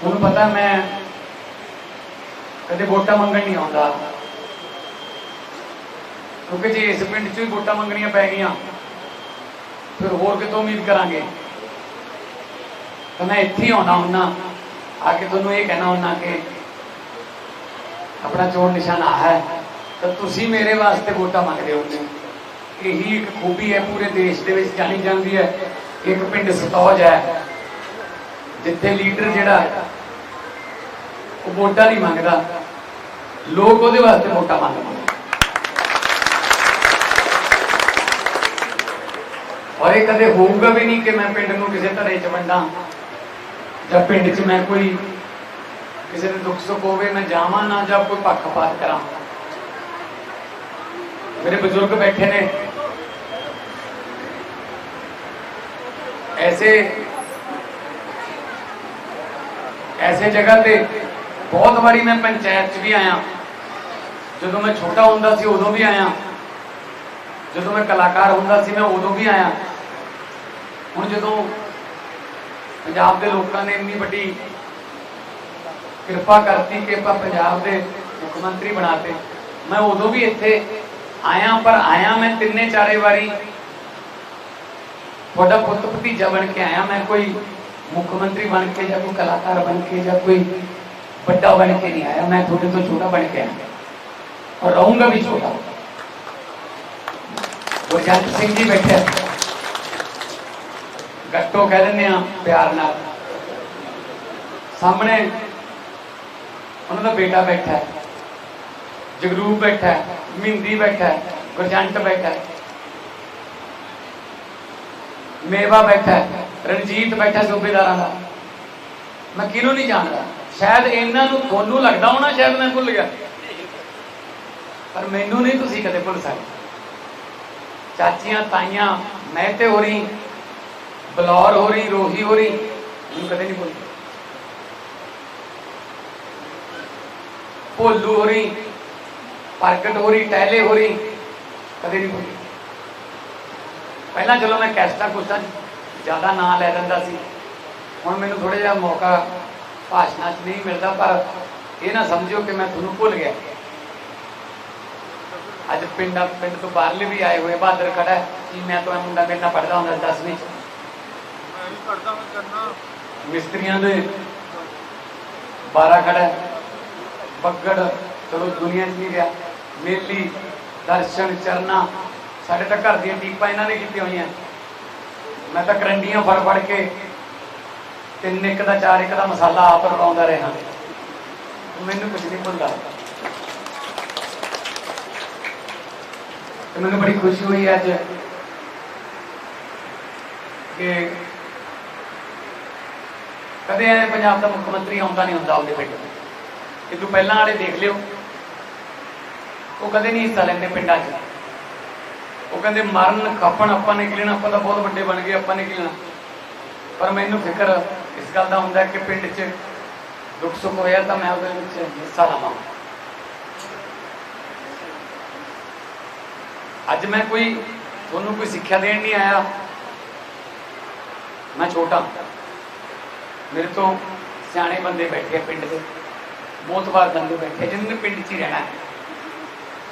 ਤੁਹਾਨੂੰ ਪਤਾ ਮੈਂ ਕਦੇ ਵੋਟਾਂ ਮੰਗਣ ਨਹੀਂ ਆਉਂਦਾ। ਕਿਉਂਕਿ ਜੇ ਇਸ ਪਿੰਡ 'ਚ ਵੀ ਵੋਟਾਂ ਮੰਗਣੀਆਂ ਪੈ ਗਈਆਂ, ਫਿਰ ਹੋਰ ਕਿਤੋਂ ਉਮੀਦ ਕਰਾਂਗੇ? ਤਾਂ ਮੈਂ ਇੱਥੇ ਹੀ ਆਉਣਾ ਹੁੰਨਾ ਆ ਕੇ ਤੁਹਾਨੂੰ ਇਹ ਕਹਿਣਾ ਹੁੰਨਾ ਕਿ ਆਪਣਾ ਚੋਣ ਨਿਸ਼ਾਨ ਆ ਹੈ, ਤਾਂ ਤੁਸੀਂ ਮੇਰੇ ਵਾਸਤੇ ਵੋਟਾਂ ਮੰਗਦੇ ਹੁੰਦੇ ਹੋ ਇਹੀ ਇੱਕ ਖੂਬੀ ਹੈ ਪੂਰੇ ਦੇਸ਼ ਦੇ ਵਿੱਚ ਜਾਣੀ ਜਾਂਦੀ ਹੈ। ਇੱਕ ਪਿੰਡ ਸਤੌਜ ਹੈ। ਜਿੱਥੇ ਲੀਡਰ ਜਿਹੜਾ ਹੈ, ਉਹ ਵੋਟਾਂ ਨਹੀਂ ਮੰਗਦਾ। ਲੋਕ ਉਹਦੇ ਵਾਸਤੇ ਵੋਟਾਂ ਮੰਗਦੇ ਨੇ। ਔਰ ਇਹ ਕਦੇ ਹੋਊਗਾ ਵੀ ਨਹੀਂ ਕਿ ਮੈਂ ਪਿੰਡ ਨੂੰ ਕਿਸੇ ਧੜੇ ਚ ਵੰਡਾਂ ਜਾਂ ਪਿੰਡ 'ਚ ਮੈਂ ਕੋਈ ਕਿਸੇ ਨੂੰ ਦੁੱਖ ਸੁੱਖ ਹੋਵੇ ਮੈਂ ਜਾਵਾਂ ਨਾ ਜਾਂ ਕੋਈ ਪੱਖਪਾਤ ਕਰਾਂ। ਮੇਰੇ ਬਜ਼ੁਰਗ ਬੈਠੇ ਨੇ। ਐਸੇ ਐਸੇ ਜਗ੍ਹਾ ਤੇ ਬਹੁਤ ਵਾਰੀ ਮੈਂ ਪੰਚਾਇਤ 'ਚ ਵੀ ਆਇਆ ਜਦੋਂ ਮੈਂ ਛੋਟਾ ਹੁੰਦਾ ਸੀ ਉਦੋਂ ਵੀ ਆਇਆ ਜਦੋਂ ਮੈਂ ਕਲਾਕਾਰ ਹੁੰਦਾ ਸੀ ਮੈਂ ਉਦੋਂ ਵੀ ਆਇਆ ਹੁਣ ਜਦੋਂ ਪੰਜਾਬ ਦੇ ਲੋਕਾਂ ਨੇ ਇੰਨੀ ਵੱਡੀ ਕਿਰਪਾ ਕਰਤੀ ਕਿ ਆਪਾਂ ਪੰਜਾਬ ਦੇ ਮੁੱਖ ਮੰਤਰੀ ਬਣਾਤੇ ਮੈਂ ਉਦੋਂ ਵੀ ਇੱਥੇ ਆਇਆ ਪਰ ਆਇਆ ਮੈਂ ਤਿੰਨੇ ਚਾਰੇ ਵਾਰੀ ਤੁਹਾਡਾ ਪੁੱਤ ਭਤੀਜਾ ਬਣ ਕੇ ਆਇਆ ਮੈਂ ਕੋਈ ਮੁੱਖ ਮੰਤਰੀ ਬਣ ਕੇ ਜਾਂ ਕੋਈ ਕਲਾਕਾਰ ਬਣ ਕੇ ਜਾਂ ਕੋਈ ਵੱਡਾ ਬਣ ਕੇ ਨਹੀਂ ਆਇਆ, ਮੈਂ ਤੁਹਾਡੇ ਤੋਂ ਛੋਟਾ ਬਣ ਕੇ ਆਇਆ। ਔਰ ਰਹੂੰਗਾ ਵੀ ਛੋਟਾ। ਗੁਰਜੰਟ ਸਿੰਘ ਜੀ ਬੈਠੇ ਗੱਟੋ ਕਹਿ ਦਿੰਦੇ ਆ, ਪਿਆਰ ਨਾਲ। ਸਾਹਮਣੇ ਉਹਨਾਂ ਦਾ ਬੇਟਾ ਬੈਠਾ ਜਗਰੂਪ ਬੈਠਾ ਹੈ ਮਿੰਦੀ ਬੈਠਾ ਗੁਰਜੰਟ ਬੈਠਾ ਮੇਵਾ ਬੈਠਾ ਰਣਜੀਤ ਬੈਠਾ ਸੂਬੇਦਾਰਾਂ ਦਾ। ਮੈਂ ਕਿਹਨੂੰ ਨਹੀਂ ਜਾਣਦਾ? ਸ਼ਾਇਦ ਇਹਨਾਂ ਨੂੰ ਤੁਹਾਨੂੰ ਲੱਗਦਾ ਹੋਣਾ, ਸ਼ਾਇਦ ਮੈਂ ਭੁੱਲ ਗਿਆ। ਪਰ ਮੈਨੂੰ ਨਹੀਂ ਤੁਸੀਂ ਕਦੇ ਭੁੱਲ ਸਕਦੇ। ਚਾਚੀਆਂ, ਤਾਈਆਂ ਮਹਿਤੇ ਹੋ ਰਹੀ, ਬਲੌਰ ਹੋ ਰਹੀ, ਰੋਹੀ ਹੋ ਰਹੀ, ਮੈਨੂੰ ਕਦੇ ਨਹੀਂ ਭੁੱਲ ਭੋਲੂ ਹੋ ਰਹੀ, ਪ੍ਰਗਟ ਹੋ ਰਹੀ, ਟਹਿਲੇ ਹੋ ਰਹੀ, ਕਦੇ ਨਹੀਂ ਭੁੱਲ ਪਹਿਲਾਂ ਚਲੋ ਮੈਂ ਕੈਸਟਾ ਕੁਸਟਾ ਜ਼ਿਆਦਾ ਨਾਂ ਲੈ ਲੈਂਦਾ ਸੀ। ਹੁਣ ਮੈਨੂੰ ਥੋੜਾ ਜਿਹਾ ਮੌਕਾ ਭਾਸ਼ਣਾਂ 'ਚ ਨਹੀਂ ਮਿਲਦਾ ਪਰ ਇਹ ਨਾ ਸਮਝਿਓ ਕਿ ਮੈਂ ਤੁਹਾਨੂੰ ਭੁੱਲ ਗਿਆ। ਅੱਜ ਪਿੰਡਾਂ ਪਿੰਡ ਤੋਂ ਬਾਹਰਲੇ ਵੀ ਆਏ ਹੋਏ ਬਹਾਦਰ ਖੜਾ ਜੀ ਮੈਂ ਤਾਂ ਇਹ ਮੁੰਡਾ ਮੇਰੇ ਨਾਲ ਪੜਦਾ ਹੁੰਦਾ 10ਵੀਂ ਚ? ਮੈਂ ਵੀ ਪੜਦਾ ਮੈਂ ਕਰਨਾ। ਮਿਸਤਰੀਆਂ ਦੇ 12 ਖੜਾ ਬੱਗੜ ਚਲੋ ਦੁਨੀਆ 'ਚ ਨਹੀਂ ਰਿਹਾ ਮੇਲੀ ਦਰਸ਼ਨ ਚਰਨਾ ਸਾਡੇ ਤਾਂ ਘਰ ਦੀਆਂ ਟੀਪਾਂ ਇਹਨਾਂ ਨੇ ਕੀਤੀਆਂ ਹੋਈਆਂ। ਮੈਂ ਤਾਂ ਕਰੰਡੀਆਂ ਫੜ ਫੜ ਕੇ ਤਿੰਨ ਇੱਕ ਦਾ ਚਾਰ ਇੱਕ ਦਾ ਮਸਾਲਾ ਆਪ ਰਲਾਉਂਦਾ ਰਿਹਾ। ਮੈਨੂੰ ਕੁਝ ਨਹੀਂ ਭੁੱਲਦਾ। ਤੇ ਮੈਨੂੰ ਬੜੀ ਖੁਸ਼ੀ ਹੋਈ ਅੱਜ ਕਿ ਕਦੇ ਐ ਪੰਜਾਬ ਦਾ ਮੁੱਖ ਮੰਤਰੀ ਆਉਂਦਾ ਨਹੀਂ ਹੁੰਦਾ ਉਹਦੇ ਪਿੰਡ। ਇਹ ਤੋਂ ਪਹਿਲਾਂ ਵਾਲੇ ਦੇਖ ਲਿਓ। ਉਹ ਕਦੇ ਨਹੀਂ ਹਿੱਸਾ ਲੈਂਦੇ ਪਿੰਡਾਂ 'ਚ। ਕਹਿੰਦੇ ਮਰਨ ਖਪਣ ਆਪਾਂ ਨਿਕਲਣਾ ਆਪਾਂ ਤਾਂ ਬਹੁਤ ਵੱਡੇ ਬਣ ਗਏ ਆਪਾਂ ਨਿਕਲਣਾ ਪਰ ਮੈਨੂੰ ਫਿਕਰ ਇਸ ਗੱਲ ਦਾ ਹੁੰਦਾ ਕਿ ਪਿੰਡ 'ਚ ਦੁੱਖ ਸੁੱਖ ਹੋਇਆ ਤਾਂ ਮੈਂ ਉਹਦੇ ਵਿੱਚ ਹਿੱਸਾ ਲਵਾਂ। ਅੱਜ ਮੈਂ ਕੋਈ ਤੁਹਾਨੂੰ ਕੋਈ ਸਿੱਖਿਆ ਦੇਣ ਨਹੀਂ ਆਇਆ। ਮੈਂ ਛੋਟਾ। ਮੇਰੇ ਤੋਂ ਸਿਆਣੇ ਬੰਦੇ ਬੈਠੇ ਆ ਪਿੰਡ ਦੇ। ਬਹੁਤ ਵਾਰ ਬੰਦੇ ਬੈਠੇ ਆ, ਜਿਨ੍ਹਾਂ ਨੇ ਪਿੰਡ 'ਚ ਹੀ ਰਹਿਣਾ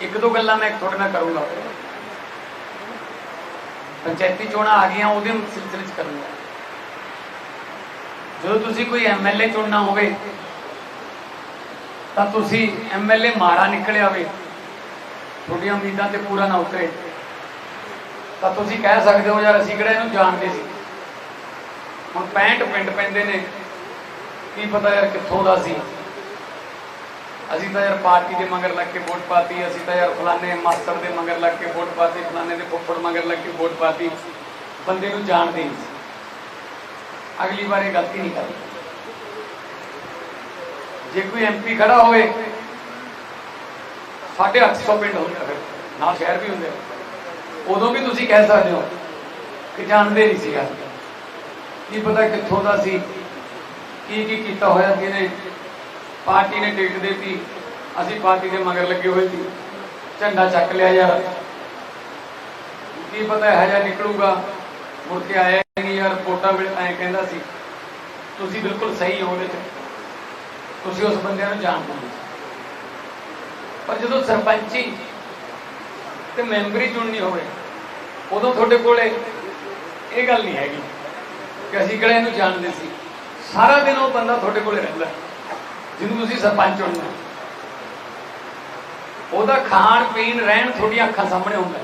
ਇੱਕ ਦੋ ਗੱਲਾਂ ਮੈਂ ਤੁਹਾਡੇ ਨਾਲ ਕਰੂੰਗਾ। ਪੰਚਾਇਤੀ ਚੋਣਾਂ ਆ ਗਈਆਂ, ਉਹਦੇ ਸਿਲਸਿਲੇ 'ਚ ਕਰੂੰਗਾ ਜਦੋਂ ਤੁਸੀਂ ਕੋਈ ਐਮਐਲਏ ਚੁਣਨਾ ਹੋਵੇ, ਤਾਂ ਤੁਸੀਂ ਐਮਐਲਏ ਮਾੜਾ ਨਿਕਲਿਆ ਹੋਵੇ, ਤੁਹਾਡੀਆਂ ਉਮੀਦਾਂ ਤੇ ਪੂਰਾ ਨਾ ਉਤਰੇ। ਤਾਂ ਤੁਸੀਂ ਕਹਿ ਸਕਦੇ ਹੋ, ਯਾਰ ਅਸੀਂ ਕਿਹੜਾ ਇਹਨੂੰ ਜਾਣਦੇ ਸੀ? ਹੁਣ 65 ਪਿੰਡ ਪੈਂਦੇ ਨੇ, ਕੀ ਪਤਾ ਯਾਰ ਕਿੱਥੋਂ ਦਾ ਸੀ? ਅਸੀਂ ਤਾਂ ਯਾਰ ਪਾਰਟੀ ਦੇ ਮਗਰ ਲੱਗ ਕੇ ਵੋਟ ਪਾਤੀ, ਅਸੀਂ ਤਾਂ ਯਾਰ ਫਲਾਣੇ ਮਾਸਟਰ ਦੇ ਮਗਰ ਲੱਗ ਕੇ ਵੋਟ ਪਾਤੀ, ਫਲਾਣੇ ਦੇ ਫੁੱਫੜ ਮਗਰ ਲੱਗ ਕੇ ਵੋਟ ਪਾਤੀ। ਬੰਦੇ ਨੂੰ ਜਾਣਦੇ ਨਹੀਂ। ਸੀ ਅਗਲੀ ਵਾਰ ਇਹ ਗਲਤੀ ਨਹੀਂ ਕਰਨੀ। ਜੇ ਕੋਈ ਐਮਪੀ ਖੜਾ ਹੋਵੇ 850 ਪਿੰਡ ਹੁੰਦੇ ਫਿਰ, ਨਾਲ ਸ਼ਹਿਰ ਵੀ ਹੁੰਦੇ ਉਦੋਂ ਵੀ ਤੁਸੀਂ ਕਹਿ ਸਕਦੇ ਹੋ ਕਿ ਜਾਣਦੇ ਨਹੀਂ ਸੀ ਕੀ ਪਤਾ ਕਿੱਥੋਂ ਦਾ ਸੀ, ਕੀ ਕੀ ਕੀਤਾ ਹੋਇਆ, ਕਿਹਨੇ ਪਾਰਟੀ ਨੇ ਟਿਕਟ ਦਿੱਤੀ। ਅਸੀਂ ਪਾਰਟੀ ਦੇ ਮਗਰ ਲੱਗੇ ਹੋਏ ਸੀ। ਝੰਡਾ ਚੱਕ ਲਿਆ ਯਾਰ। ਕੀ ਪਤਾ ਇਹ ਜਿਹਾ ਨਿਕਲੂਗਾ। ਮੁੜ ਕੇ ਆਇਆ ਨਹੀਂ ਯਾਰ। ਵੋਟਾਂ ਵੇਲੇ ਐਂ ਕਹਿੰਦਾ ਸੀ, ਤੁਸੀਂ ਬਿਲਕੁਲ ਸਹੀ ਹੋ ਉਹਦੇ ਚ। ਤੁਸੀਂ ਉਸ ਬੰਦੇ ਨੂੰ ਜਾਣਦੇ ਹੋ। ਪਰ ਜਦੋਂ ਸਰਪੰਚੀ ਤੇ ਮੈਂਬਰੀ ਚੁਣਨੀ ਹੋਵੇ, ਉਦੋਂ ਤੁਹਾਡੇ ਕੋਲੇ ਇਹ ਗੱਲ ਨਹੀਂ ਹੈਗੀ ਕਿ ਅਸੀਂ ਕਿਹੜੇ ਇਹਨੂੰ ਜਾਣਦੇ ਸੀ। ਸਾਰਾ ਦਿਨ ਉਹ ਬੰਦਾ ਤੁਹਾਡੇ ਕੋਲੇ ਰਹਿੰਦਾ। ਜਿਹਨੂੰ ਤੁਸੀਂ ਸਰਪੰਚ ਚੁਣਨਾ ਉਹਦਾ ਖਾਣ ਪੀਣ ਰਹਿਣ ਤੁਹਾਡੀਆਂ ਅੱਖਾਂ ਸਾਹਮਣੇ ਹੁੰਦਾ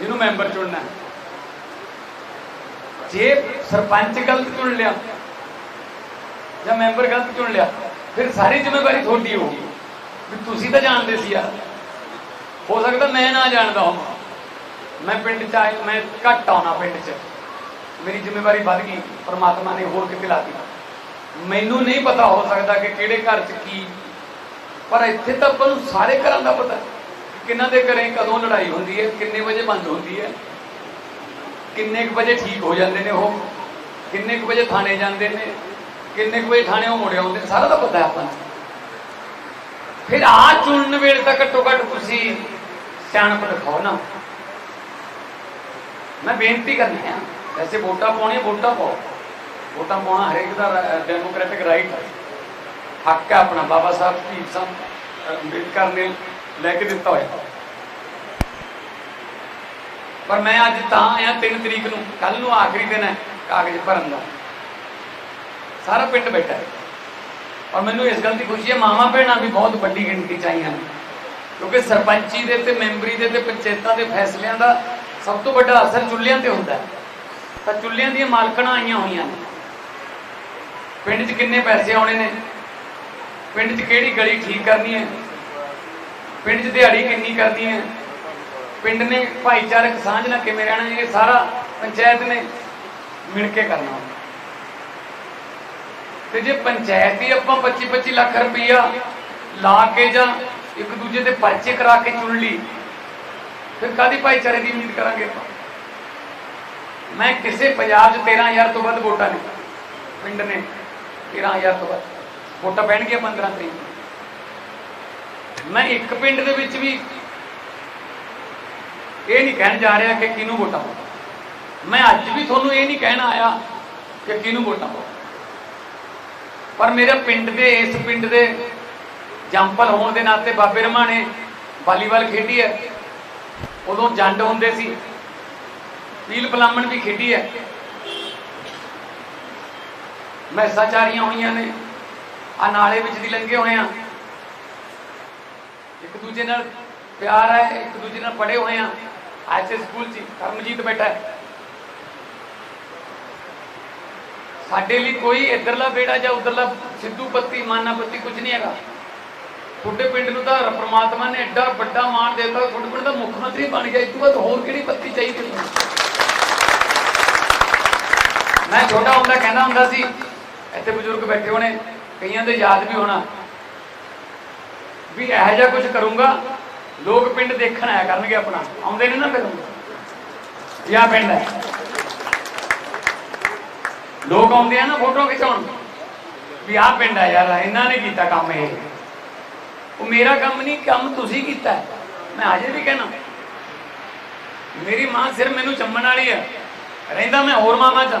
ਜਿਹਨੂੰ ਮੈਂਬਰ ਚੁਣਨਾ ਜੇ ਸਰਪੰਚ ਗਲਤ ਚੁਣ ਲਿਆ ਜਾਂ ਮੈਂਬਰ ਗਲਤ ਚੁਣ ਲਿਆ, ਫਿਰ ਸਾਰੀ ਜ਼ਿੰਮੇਵਾਰੀ ਤੁਹਾਡੀ ਹੋਊਗੀ। ਵੀ ਤੁਸੀਂ ਤਾਂ ਜਾਣਦੇ ਸੀ ਯਾਰ। ਹੋ ਸਕਦਾ ਮੈਂ ਨਾ ਜਾਣਦਾ ਹਾਂ ਮੈਂ ਪਿੰਡ ਚ ਆਇਆ ਮੈਂ ਘੱਟ ਆਉਣਾ ਪਿੰਡ ਚ। ਮੇਰੀ ਜ਼ਿੰਮੇਵਾਰੀ ਵੱਧ ਗਈ। ਪਰਮਾਤਮਾ ਨੇ ਹੋਰ ਕਿਤੇ ਲਾਤੀ ਮੈਨੂੰ ਨਹੀਂ ਪਤਾ ਹੋ ਸਕਦਾ ਕਿ ਕਿਹੜੇ ਘਰ ਚ ਕੀ। ਪਰ ਇੱਥੇ ਤਾਂ ਆਪਾਂ ਨੂੰ ਸਾਰੇ ਘਰਾਂ ਦਾ ਪਤਾ ਹੈ ਕਿਹਨਾਂ ਦੇ ਘਰੇ ਕਦੋਂ ਲੜਾਈ ਹੁੰਦੀ ਹੈ, ਕਿੰਨੇ ਵਜੇ ਬੰਦ ਹੁੰਦੀ ਹੈ, ਕਿੰਨੇ ਕੁ ਵਜੇ ਠੀਕ ਹੋ ਜਾਂਦੇ ਨੇ ਉਹ, ਕਿੰਨੇ ਕੁ ਵਜੇ ਥਾਣੇ ਜਾਂਦੇ ਨੇ, ਕਿੰਨੇ ਕੁ ਵਜੇ ਥਾਣੇ ਉਹ ਮੁੜ ਆਉਂਦੇ ਨੇ, ਸਾਰਾ ਤਾਂ ਪਤਾ ਆਪਾਂ ਨੂੰ। ਫਿਰ ਆ ਚੁਣਨ ਵੇਲੇ ਤਾਂ ਘੱਟੋ ਘੱਟ ਤੁਸੀਂ ਸਿਆਣਪ ਦਿਖਾਓ ਨਾ। ਮੈਂ ਬੇਨਤੀ ਕਰਨੀ ਆ, ਵੈਸੇ ਵੋਟਾਂ ਪਾਉਣੀਆਂ, ਵੋਟਾਂ ਪਾਓ। ਵੋਟਾਂ ਪਾਉਣਾ ਹਰੇਕ ਦਾ ਡੈਮੋਕ੍ਰੈਟਿਕ ਰਾਈਟ ਹੈ। ਹੱਕ ਹੈ ਆਪਣਾ, ਬਾਬਾ ਸਾਹਿਬ ਜੀ ਸੰ ਅੰਬੇਦਕਰ ਨੇ ਲੈ ਕੇ ਦਿੱਤਾ ਹੋਇਆ। ਪਰ ਮੈਂ ਅੱਜ ਤਾਂ ਆਇਆ 3 ਤਰੀਕ ਨੂੰ ਕੱਲ ਨੂੰ ਆਖਰੀ ਦਿਨ ਹੈ ਕਾਗਜ਼ ਭਰਨ ਦਾ। ਸਾਰਾ ਪਿੰਡ ਬੈਠਾ ਹੈ। ਔਰ ਮੈਨੂੰ ਇਸ ਗੱਲ ਦੀ ਖੁਸ਼ੀ ਹੈ, ਮਾਵਾਂ ਭੈਣਾਂ ਵੀ ਬਹੁਤ ਵੱਡੀ ਗਿਣਤੀ ਚ ਆਈਆਂ ਨੇ। ਕਿਉਂਕਿ ਸਰਪੰਚੀ ਦੇ ਤੇ ਮੈਂਬਰੀ ਦੇ ਤੇ ਪੰਚਾਇਤਾਂ ਦੇ ਫੈਸਲਿਆਂ ਦਾ ਸਭ ਤੋਂ ਵੱਡਾ ਅਸਰ ਚੁੱਲ੍ਹਿਆਂ ਤੇ ਹੁੰਦਾ ਹੈ। ਤਾਂ ਚੁੱਲ੍ਹਿਆਂ ਦੀਆਂ ਮਾਲਕਣਾਂ ਆਈਆਂ ਹੋਈਆਂ ਨੇ। ਪਿੰਡ 'ਚ ਕਿੰਨੇ ਪੈਸੇ ਆਉਣੇ ਨੇ? ਪਿੰਡ 'ਚ ਕਿਹੜੀ ਗਲੀ ਠੀਕ ਕਰਨੀ ਹੈ? ਪਿੰਡ 'ਚ ਦਿਹਾੜੀ ਕਿੰਨੀ ਕਰਨੀ ਹੈ? ਪਿੰਡ ਨੇ ਭਾਈਚਾਰਕ ਸਾਂਝ ਨਾਲ ਕਿਵੇਂ ਰਹਿਣਾ ਇਹ ਸਾਰਾ ਪੰਚਾਇਤ ਨੇ ਮਿਲ ਕੇ ਕਰਨਾ। ਤੇ ਜੇ ਪੰਚਾਇਤ ਹੀ ਆਪਾਂ 25 25 ਲੱਖ ਰੁਪਈਆ ਲਾ ਕੇ ਜਾਂ ਇੱਕ ਦੂਜੇ ਦੇ ਪਰਚੇ ਕਰਾ ਕੇ ਚੁਣ ਲਈ, ਫਿਰ ਕਾਦੀ ਭਾਈਚਾਰੇ ਦੀ ਉਮੀਦ ਕਰਾਂਗੇ ਆਪਾਂ? ਮੈਂ ਕਿਸੇ ਪੰਜਾਬ 'ਚ 13000 ਤੋਂ ਵੱਧ ਵੋਟਾਂ ਨੇ ਪਿੰਡ ਨੇ 13000 ਤੋਂ ਵੱਧ। ਵੋਟਾਂ ਪੈਣਗੀਆਂ 15 ਤਰੀਕ ਨੂੰ। ਮੈਂ ਇੱਕ ਪਿੰਡ ਦੇ ਵਿੱਚ ਵੀ ਇਹ ਨਹੀਂ ਕਹਿਣ ਜਾ ਰਿਹਾ ਕਿ ਕਿਹਨੂੰ ਵੋਟਾਂ ਪਾਓ। ਮੈਂ ਅੱਜ ਵੀ ਤੁਹਾਨੂੰ ਇਹ ਨਹੀਂ ਕਹਿਣ ਆਇਆ ਕਿ ਕਿਹਨੂੰ ਵੋਟਾਂ ਪਾਓ। ਪਰ ਮੇਰੇ ਪਿੰਡ ਦੇ, ਇਸ ਪਿੰਡ ਦੇ ਜੰਪਲ ਹੋਣ ਦੇ ਨਾਤੇ ਬਾਬੇ ਰਮਾਣੇ ਵਾਲੀਬਾਲ ਖੇਡੀ ਹੈ। ਉਦੋਂ ਜੰਡ ਹੁੰਦੇ ਸੀ। ਪੀਲ ਪਲਾਮਣ ਵੀ ਖੇਡੀ ਹੈ। ਮੈਸਾਂ ਚਾਰੀਆਂ ਹੋਈਆਂ ਨੇ। ਆ ਨਾਲੇ ਵਿੱਚ ਦੀ ਲੰਘੇ ਹੋਏ ਆ। ਇੱਕ ਦੂਜੇ ਨਾਲ ਪਿਆਰ ਹੈ, ਇੱਕ ਦੂਜੇ ਨਾਲ ਪੜੇ ਹੋਏ ਆ। ਐਸੇ ਸਕੂਲ 'ਚ ਹੀ ਕਰਮਜੀਤ ਬੈਠਾ ਹੈ। ਸਾਡੇ ਲਈ ਕੋਈ ਇੱਧਰਲਾ ਬੇੜਾ ਜਾਂ ਉਧਰਲਾ ਸਿੱਧੂ ਪੱਤੀ ਮਾਨਾ ਪੱਤੀ ਕੁਝ ਨਹੀਂ ਹੈਗਾ। ਤੁਹਾਡੇ ਪਿੰਡ ਨੂੰ ਤਾਂ ਪ੍ਰਮਾਤਮਾ ਨੇ ਐਡਾ ਵੱਡਾ ਮਾਣ ਦਿੱਤਾ, ਤੁਹਾਡੇ ਪਿੰਡ ਦਾ ਮੁੱਖ ਮੰਤਰੀ ਬਣ ਗਿਆ। ਇਸ ਤੋਂ ਬਾਅਦ ਹੋਰ ਕਿਹੜੀ ਪੱਤੀ ਚਾਹੀਦੀ? ਮੈਂ ਛੋਟਾ ਹੁੰਦਾ, ਕਹਿੰਦਾ ਹੁੰਦਾ ਸੀ ਇੱਥੇ ਬਜ਼ੁਰਗ ਬੈਠੇ ਹੋਣੇ, ਕਈਆਂ ਦੇ ਯਾਦ ਵੀ ਹੋਣਾ ਵੀ ਇਹੋ ਜਿਹਾ ਕੁਝ ਕਰੂੰਗਾ, ਲੋਕ ਪਿੰਡ ਦੇਖਣ ਆਇਆ ਕਰਨਗੇ ਆਪਣਾ, ਆਉਂਦੇ ਨੇ ਨਾ ਫਿਰ। ਯਾ ਪਿੰਡ ਹੈ। ਲੋਕ ਆਉਂਦੇ ਆ ਨਾ ਫੋਟੋ ਖਿਚਾਉਣ, ਵੀ ਆਹ ਪਿੰਡ ਆ ਯਾਰ, ਇਹਨਾਂ ਨੇ ਕੀਤਾ ਕੰਮ ਇਹ। ਉਹ ਮੇਰਾ ਕੰਮ ਨਹੀਂ, ਕੰਮ ਤੁਸੀਂ ਕੀਤਾ ਮੈਂ ਅਜੇ ਵੀ ਕਹਿਣਾ, ਮੇਰੀ ਮਾਂ ਸਿਰ ਮੈਨੂੰ ਚੰਮਣ ਵਾਲੀ ਹੈ। ਰਹਿੰਦਾ ਮੈਂ ਹੋਰ ਮਾਮਾ ਚ।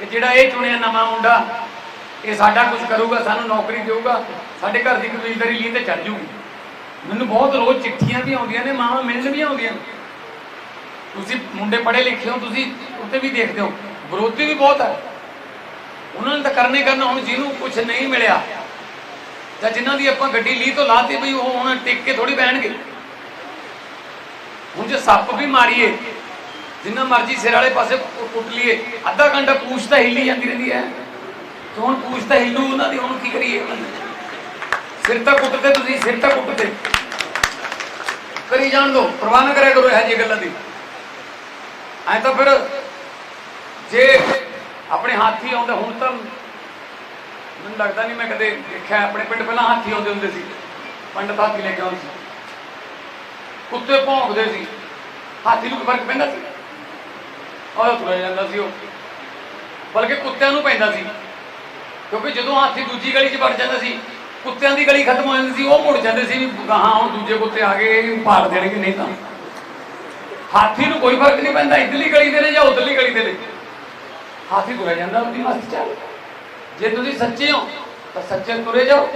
ਕਿ ਜਿਹੜਾ ਇਹ ਚੁਣਿਆ ਨਵਾਂ ਮੁੰਡਾ, ਇਹ ਸਾਡਾ ਕੁਝ ਕਰੂਗਾ, ਸਾਨੂੰ ਨੌਕਰੀ ਦੇਊਗਾ, ਸਾਡੇ ਘਰ ਦੀ ਕਬੀਲਦਾਰੀ ਲਈ ਤੇ ਚੜ ਜੂਗੀ। ਮੈਨੂੰ ਬਹੁਤ ਰੋਜ਼ ਚਿੱਠੀਆਂ ਵੀ ਆਉਂਦੀਆਂ ਨੇ, ਮਾਵਾਂ ਮਿਲਣ ਵੀ ਆਉਂਦੀਆਂ ਤੁਸੀਂ ਮੁੰਡੇ ਪੜ੍ਹੇ ਲਿਖੇ ਹੋ, ਤੁਸੀਂ ਉੱਤੇ ਵੀ ਦੇਖਦੇ ਹੋ, ਵਿਰੋਧੀ ਵੀ ਬਹੁਤ ਹੈ ਉਹਨਾਂ ਨੇ ਤਾਂ ਕਰਨੇ ਕਰਨਾ ਹੁਣ ਜਿਹਨੂੰ ਕੁਝ ਨਹੀਂ ਮਿਲਿਆ। ਜਾਂ ਜਿਨ੍ਹਾਂ ਦੀ ਆਪਾਂ ਗੱਡੀ ਲਈ ਤੋਂ ਲਾਤੀ ਵੀ ਉਹ ਹੁਣ ਟਿਕ ਕੇ ਥੋੜੀ ਬਹਿਣਗੇ। ਹੁਣ ਜੇ ਸੱਪ ਵੀ ਮਾਰੀਏ ਜਿੰਨਾ ਮਰਜ਼ੀ ਸਿਰ ਵਾਲੇ ਪਾਸੇ ਕੁੱਟ ਲਈਏ। ਅੱਧਾ ਘੰਟਾ ਪੂਛ ਤਾਂ ਹਿੱਲੀ ਜਾਂਦੀ ਰਹਿੰਦੀ ਹੈ। ਤੇ ਹੁਣ ਪੂਛ ਤਾਂ ਹਿੱਲੂ, ਉਹਨਾਂ ਦੀ ਹੁਣ ਕੀ ਕਰੀਏ? ਸਿਰ ਤਾਂ ਕੁੱਟਦੇ ਤੁਸੀਂ, ਸਿਰ ਤਾਂ ਕੁੱਟਦੇ। ਕਰੀ ਜਾਣ ਦੋ ਪਰਵਾਹ ਨਾ ਕਰਿਆ ਕਰੋ ਇਹੋ ਜਿਹੀਆਂ ਗੱਲਾਂ ਦੀ। ਐ ਤਾਂ ਫਿਰ ਜੇ ਆਪਣੇ ਹਾਥੀ ਹੀ ਆਉਂਦਾ ਹੁਣ ਤਾਂ ਮੈਨੂੰ ਲੱਗਦਾ ਨਹੀਂ ਮੈਂ ਕਦੇ ਦੇਖਿਆ ਆਪਣੇ ਪਿੰਡ ਪਹਿਲਾਂ ਹਾਥੀ ਆਉਂਦੇ ਹੁੰਦੇ ਸੀ। ਪੰਡਤ ਹਾਥੀ ਲੈ ਕੇ ਆਉਂਦੇ ਸੀ। ਕੁੱਤੇ ਭੌਂਕਦੇ ਸੀ। ਹਾਥੀ ਨੂੰ ਫ਼ਰਕ ਪੈਂਦਾ ਸੀ? ਉਹ ਤੁਰਿਆ ਜਾਂਦਾ ਸੀ ਉਹ। ਬਲਕਿ ਕੁੱਤਿਆਂ ਨੂੰ ਪੈਂਦਾ ਸੀ। ਕਿਉਂਕਿ ਜਦੋਂ ਹਾਥੀ ਦੂਜੀ ਗਲੀ 'ਚ ਵੜ ਜਾਂਦਾ ਸੀ, ਕੁੱਤਿਆਂ ਦੀ ਗਲੀ ਖਤਮ ਹੋ ਜਾਂਦੀ ਸੀ, ਉਹ ਮੁੜ ਜਾਂਦੇ ਸੀ ਵੀ ਗਾਹਾਂ ਹੁਣ ਦੂਜੇ ਕੁੱਤੇ ਆ ਗਏ, ਇਹ ਪਾੜ ਦੇਣਗੇ, ਨਹੀਂ ਤਾਂ। ਹਾਥੀ ਨੂੰ ਕੋਈ ਫ਼ਰਕ ਨਹੀਂ ਪੈਂਦਾ, ਇਧਰਲੀ ਗਲੀ ਦੇ ਨੇ ਜਾਂ ਉਧਰਲੀ ਗਲੀ ਦੇ ਨੇ। ਹਾਥੀ ਤੁਰਿਆ ਜਾਂਦਾ ਉਹਦੀ ਮਸਤ ਚੱਲ ਜੇ ਤੁਸੀਂ ਸੱਚੇ ਹੋ, ਤਾਂ ਸੱਚੇ ਤੁਰੇ ਜਾਓ।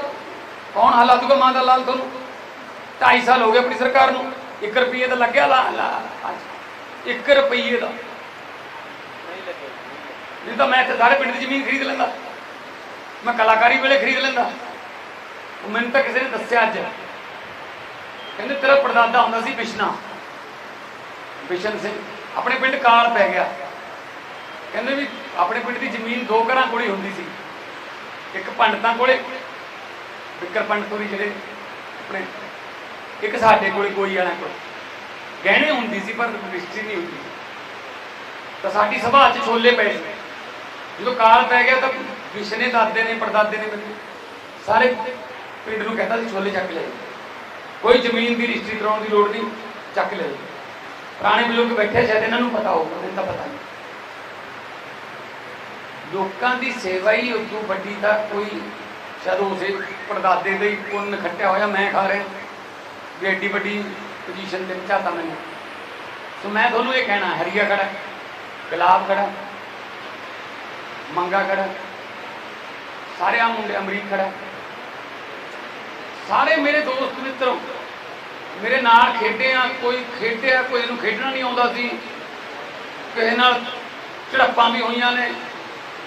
ਕੌਣ ਹਲਾ ਦੂਗਾ ਮਾਂ ਦਾ ਲਾਲ ਤੁਹਾਨੂੰ? 2.5 ਸਾਲ ਹੋ ਗਏ ਆਪਣੀ ਸਰਕਾਰ ਨੂੰ। 1 ਰੁਪਏ ਦਾ ਲੱਗਿਆ ਲਾ ਲਾ 1 ਰੁਪਏ ਦਾ। ਨਹੀਂ ਤਾਂ ਮੈਂ ਇੱਥੇ ਸਾਰੇ ਪਿੰਡ ਦੀ ਜ਼ਮੀਨ ਖਰੀਦ ਲੈਂਦਾ। ਮੈਂ ਕਲਾਕਾਰੀ ਵੇਲੇ ਖਰੀਦ ਲੈਂਦਾ। ਉਹ ਮੈਨੂੰ ਤਾਂ ਕਿਸੇ ਨੇ ਦੱਸਿਆ ਅੱਜ। ਕਹਿੰਦੇ, ਤੇਰਾ ਪੜਦਾਦਾ ਹੁੰਦਾ ਸੀ ਬਿਸ਼ਨਾ। ਬਿਸ਼ਨ ਸਿੰਘ। ਆਪਣੇ ਪਿੰਡ ਕਾਲ ਪੈ ਗਿਆ। ਕਹਿੰਦੇ ਵੀ ਆਪਣੇ ਪਿੰਡ ਦੀ ਜ਼ਮੀਨ ਦੋ ਘਰਾਂ ਕੋਲੇ ਹੁੰਦੀ ਸੀ। ਇੱਕ ਪੰਡਤਾਂ ਕੋਲੇ, ਵਿਕਰ ਪੰਡਤੋਰੀ ਜਿਹੜੇ ਆਪਣੇ, ਇੱਕ ਸਾਡੇ ਕੋਲੇ, ਕੋਈ ਵਾਲਿਆਂ ਕੋਲ। ਗਹਿਣੇ ਹੁੰਦੀ ਸੀ, ਪਰ ਰਜਿਸਟਰੀ ਨਹੀਂ ਹੁੰਦੀ ਸੀ। ਤਾਂ ਸਾਡੀ ਸਭਾ 'ਚ ਛੋਲੇ ਪਏ ਸੀ ਜਦੋਂ ਕਾਲ ਪੈ ਗਿਆ ਤਾਂ ਵਿਸ਼ਨੇ ਦਾਦੇ ਨੇ, ਪੜਦਾਦੇ ਨੇ ਮੈਨੂੰ ਸਾਰੇ ਪਿੰਡ ਨੂੰ ਕਹਿੰਦਾ ਸੀ ਛੋਲੇ ਚੱਕ ਲੈ ਕੋਈ ਜ਼ਮੀਨ ਦੀ ਰਜਿਸਟਰੀ ਕਰਾਉਣ ਦੀ ਲੋੜ ਨਹੀਂ, ਚੱਕ ਲੈ ਪੁਰਾਣੇ ਬਜ਼ੁਰਗ ਬੈਠੇ, ਸ਼ਾਇਦ ਇਹਨਾਂ ਨੂੰ ਪਤਾ ਹੋਊਗਾ, ਮੈਨੂੰ ਤਾਂ ਪਤਾ ਨਹੀਂ। ਲੋਕਾਂ ਦੀ ਸੇਵਾ ਹੀ ਉਦੋਂ ਵੱਡੀ ਤਾਂ ਕੋਈ ਸ਼ਾਇਦ ਉਸੇ ਪੜਦਾਦੇ ਦੇ ਹੀ ਪੁੰਨ ਖੱਟਿਆ ਹੋਇਆ ਮੈਂ ਖਾ ਰਿਹਾ। ਵੀ ਐਡੀ ਵੱਡੀ ਪੋਜੀਸ਼ਨ ਤੇ ਪਹੁੰਚਾਤਾ ਮੈਨੂੰ। ਸੋ ਮੈਂ ਤੁਹਾਨੂੰ ਇਹ ਕਹਿਣਾ, ਹਰੀਆ ਖੜਾ। ਗੁਲਾਬ ਖੜਾ ਮੰਗਾ ਖੜਾ ਸਾਰੇ ਆ ਮੁੰਡੇ ਅਮਰੀਕ ਖੜਾ ਸਾਰੇ ਮੇਰੇ ਦੋਸਤ ਮਿੱਤਰ, ਮੇਰੇ ਨਾਲ ਖੇਡੇ ਆ, ਕੋਈ ਖੇਡਿਆ, ਕੋਈ ਨੂੰ ਖੇਡਣਾ ਨਹੀਂ ਆਉਂਦਾ ਸੀ। ਕਿਸੇ ਨਾਲ ਝੜਪਾਂ ਵੀ ਹੋਈਆਂ ਨੇ,